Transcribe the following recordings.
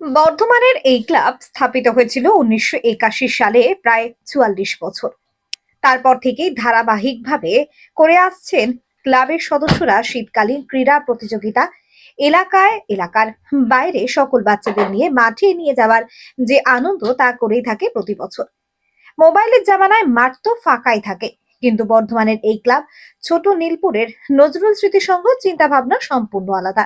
বর্ধমানের এই ক্লাব স্থাপিত হয়েছিল উনিশশো একাশি সালে, প্রায় চুয়াল্লিশ বছর। তারপর থেকেই ধারাবাহিকভাবে করে আসছেন ক্লাবের সদস্যরা শীতকালীন ক্রীড়া প্রতিযোগিতা, এলাকায়, এলাকার বাইরে সকল বাচ্চাদের নিয়ে মাঠে নিয়ে যাওয়ার যে আনন্দ তা করেই থাকে প্রতি বছর। মোবাইলের জামানায় মাঠ তো ফাঁকাই থাকে, কিন্তু বর্ধমানের এই ক্লাব ছোট নীলপুরের নজরুল স্মৃতি সংঘ চিন্তা ভাবনা সম্পূর্ণ আলাদা।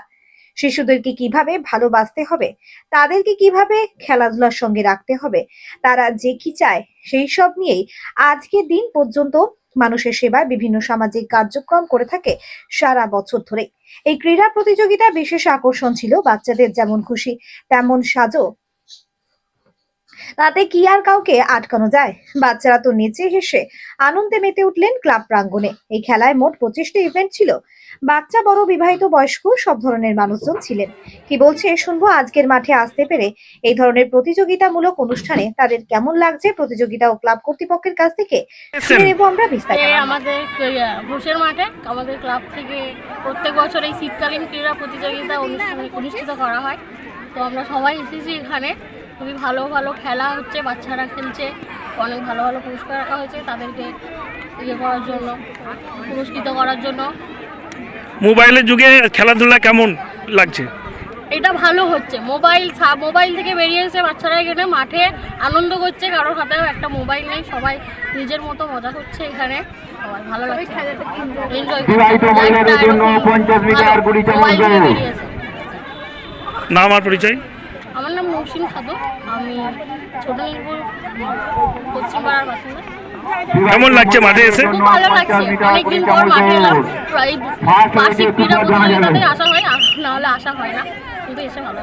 শিশুদেরকে কীভাবে ভালোবাসতে হবে, তাদেরকে কীভাবে খেলাধুলার সঙ্গে রাখতে হবে, তারা যে কি চায়, সেই সব নিয়েই আজকের দিন পর্যন্ত মানুষের সেবায় বিভিন্ন সামাজিক কার্যক্রম করে থাকে সারা বছর ধরে এই ক্রীড়া প্রতিযোগিতা বিশেষ আকর্ষণ ছিল বাচ্চাদের যেমন খুশি, তেমন সাজো তাতে কি আর কাউকে আটকানো যায়? বাচ্চারা তো নেচে হেসে আনন্দে মেতে উঠলেন ক্লাব প্রাঙ্গণে। এই খেলায় মোট পঁচিশটি ইভেন্ট ছিল। বাচ্চা, বড়, বিবাহিত, বয়স্ক সব ধরনের মানুষজন ছিলেন। কি বলছে শুনব আজকের মাঠে আসতে পেরে। এই ধরনের প্রতিযোগিতামূলক অনুষ্ঠানে তাদের কেমন লাগছে প্রতিযোগিতা ও ক্লাব কর্তৃপক্ষের কাছ থেকে? আমরা বিস্তারিত। আমাদের মাঠে আমাদের ক্লাব থেকে প্রত্যেক বছর এই শীতকালীন ক্রীড়া প্রতিযোগিতা অনুষ্ঠিত করা হয়। তো আমরা সবাই এসেছি এখানে। খুবই ভালো ভালো খেলা হচ্ছে বাচ্চারা খেলছে। অনেক ভালো ভালো পুরস্কার রাখা হয়েছে তাদেরকে ইয়ে করার জন্য পুরস্কৃত করার জন্য। মোবাইলের যুগে খেলাধুলা কেমন লাগছে? এটা ভালো হচ্ছে। মোবাইল মোবাইল থেকে বেরিয়ে এসে বাচ্চারা এখানে মাঠে আনন্দ করছে। কারোর হাতেও একটা মোবাইল নেই। সবাই নিজের মতো মজা করছে এখানে। সবাই ভালো লাগছে। এনজয় বিবাহিত মহিলাদের জন্য 50 মিটার গুলি চালানো যাবে। নাম আর পরিচয়? আমার নাম মৌসিন খাদক আমি ছোট নীলপুর পশ্চিমপাড়ার বাসিন্দা। কেমন লাগছে মাঠে এসে? খুব ভালো লাগছে। অনেকদিন পর মাঠে এলাম। প্রায় বার্ষিক ক্রীড়া আসা হয় না হলে আসা হয় না। কিন্তু এসে ভালো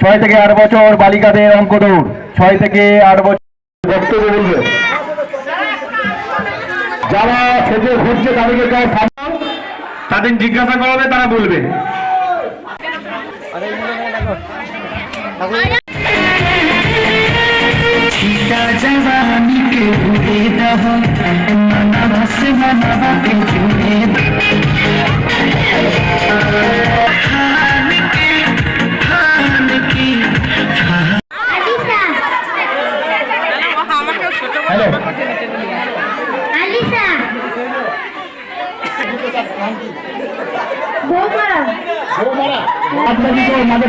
ছয় থেকে আট বছর বালিকাদের অঙ্ক দৌড়। ছয় থেকে আট বছর বক্তব্য বলবে। যারা সেজে ঘুরছে তাদেরকে তাদের জিজ্ঞাসা করা হবে তারা বলবে। ঠিকা জবানি ভুলে দাও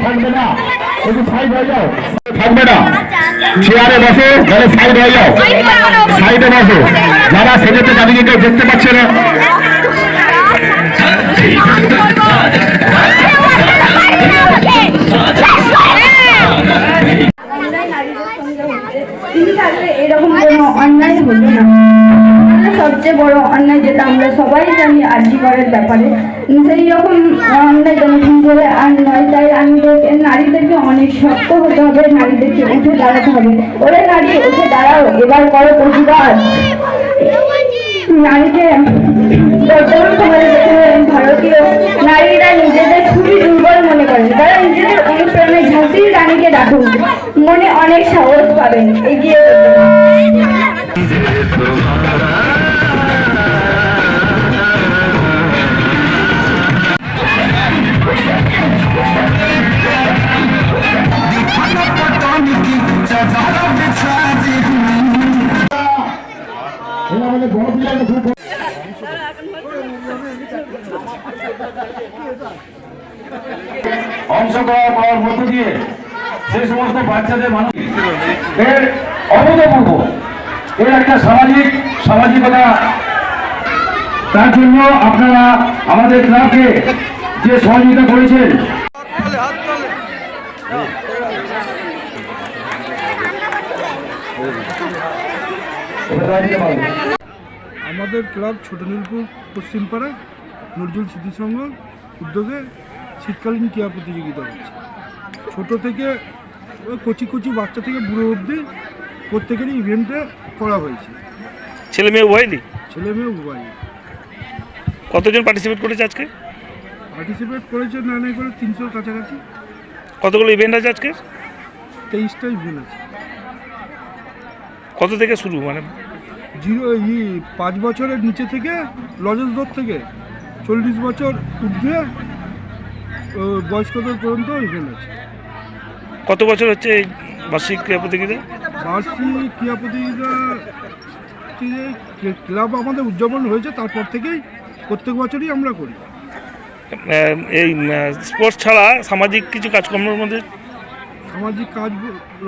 থাকবে না একটু সাইড হয়ে যাও থাকবে না চেয়ারে বসে তাহলে সাইড হয়ে যাও সাইডে বসো যারা সেজেতে তাদেরকে কেউ দেখতে পাচ্ছে না সবচেয়ে বড় অন্যায় যেটা আমরা সবাই জানি আর্জি করার ব্যাপারে সেই রকম অন্যায় যেন করে আর নয়। তাই আমি বলছি, নারীদেরকে অনেক শক্ত হতে হবে নারীদেরকে উঠে দাঁড়াতে হবে। ওরে নারী উঠে দাঁড়াও এবার করো প্রতিবাদ। নারীকে বর্তমান সমাজে ভারতীয় নারীরা নিজেদের খুবই দুর্বল মনে করেন। তারা নিজেদের অনুপ্রেরণে ঝাঁসির রানীকে ডাকুন। মনে অনেক সাহস পাবেন। এগিয়ে চলুন। অংশগ্রহণ করার মধ্য দিয়ে সেই সমস্ত বাচ্চাদের মানুষ এর অভূতপূর্ব এর একটা সামাজিক, সামাজিকতা তার জন্য আপনারা আমাদের ক্লাবকে যে সহযোগিতা করেছেন এবার দাঁড়িয়ে দিতে পারবেন। আমাদের ক্লাব ছোট নীলপুর পশ্চিমপাড়া নজরুল স্মৃতিসংঘ উদ্যোগে শীতকালীন ক্রীড়া প্রতিযোগিতা হচ্ছে। ছোট থেকে ওই কচি কচি বাচ্চা থেকে বুড়ো অবধি প্রত্যেকেরই ইভেন্টে করা হয়েছে। ছেলে মেয়ে উভয়ই? ছেলে মেয়ে উভয় কতজন পার্টিসিপেট করেছে আজকে? পার্টিসিপেট করেছে না নাই করে তিনশোর কাছাকাছি। কতগুলো ইভেন্ট আছে আজকে? তেইশটা ইভেন্ট আছে। কত থেকে শুরু? মানে জিরো ই পাঁচ বছরের নিচে থেকে লজেস দর থেকে চল্লিশ বছর ঊর্ধ্বে বয়স্কদের পর্যন্ত আছে। কত বছর হচ্ছে এই বার্ষিক ক্রীড়া প্রতিযোগিতা? বার্ষিক ক্রীড়া প্রতিযোগিতা ক্লাব আমাদের উদযাপন হয়েছে তারপর থেকেই প্রত্যেক বছরই আমরা করি। এই স্পোর্টস ছাড়া সামাজিক কিছু কাজকর্মের মধ্যে? সামাজিক কাজ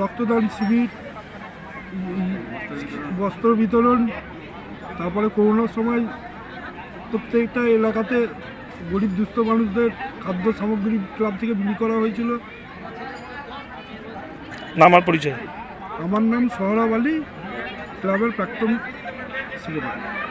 রক্তদান শিবির বস্ত্র বিতরণ তারপরে করোনার সময় প্রত্যেকটা এলাকাতে গরিব দুস্থ মানুষদের খাদ্য সামগ্রী ক্লাব থেকে বিলি করা হয়েছিল। নামার পরিচয়? আমার নাম সোহরাব আলী ক্লাবের প্রাক্তন সেক্রেটারি